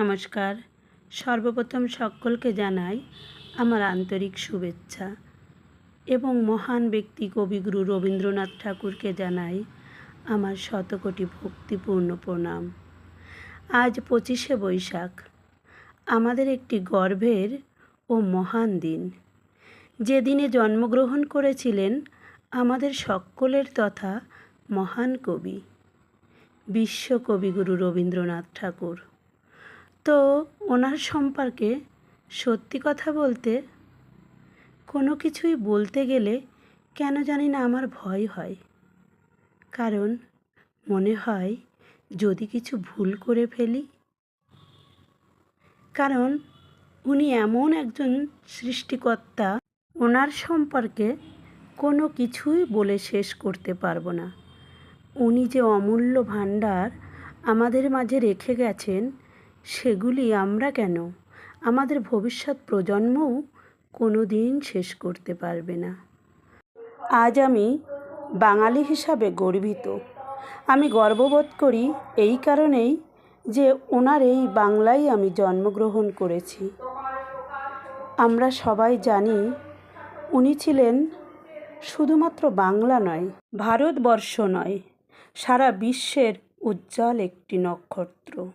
নমস্কার। সর্বপ্রথম সকলকে জানাই আমার আন্তরিক শুভেচ্ছা এবং মহান ব্যক্তি কবিগুরু রবীন্দ্রনাথ ঠাকুরকে জানাই আমার শতকোটি ভক্তিপূর্ণ প্রণাম। আজ পঁচিশে বৈশাখ, আমাদের একটি গর্বের ও মহান দিন। যেদিনে জন্মগ্রহণ করেছিলেন আমাদের সকলের তথা মহান কবি বিশ্বকবিগুরু রবীন্দ্রনাথ ঠাকুর। তো ওনার সম্পর্কে সত্যি কথা বলতে কোনো কিছুই বলতে গেলে কেন জানি না আমার ভয় হয়। কারণ মনে হয় যদি কিছু ভুল করে ফেলি, কারণ উনি এমন একজন সৃষ্টিকর্তা, ওনার সম্পর্কে কোনো কিছুই বলে শেষ করতে পারব না। উনি যে অমূল্য ভাণ্ডার আমাদের মাঝে রেখে গেছেন সেগুলি আমরা কেন? আমাদের ভবিষ্যৎ প্রজন্মও কোনো দিন শেষ করতে পারবে না। আজ আমি বাঙালি হিসাবে গর্বিত। আমি গর্ববোধ করি এই কারণেই যে ওনার এই বাংলায় আমি জন্মগ্রহণ করেছি। আমরা সবাই জানি উনি ছিলেন শুধুমাত্র বাংলা নয়, ভারতবর্ষ নয়, সারা বিশ্বের উজ্জ্বল একটি নক্ষত্র।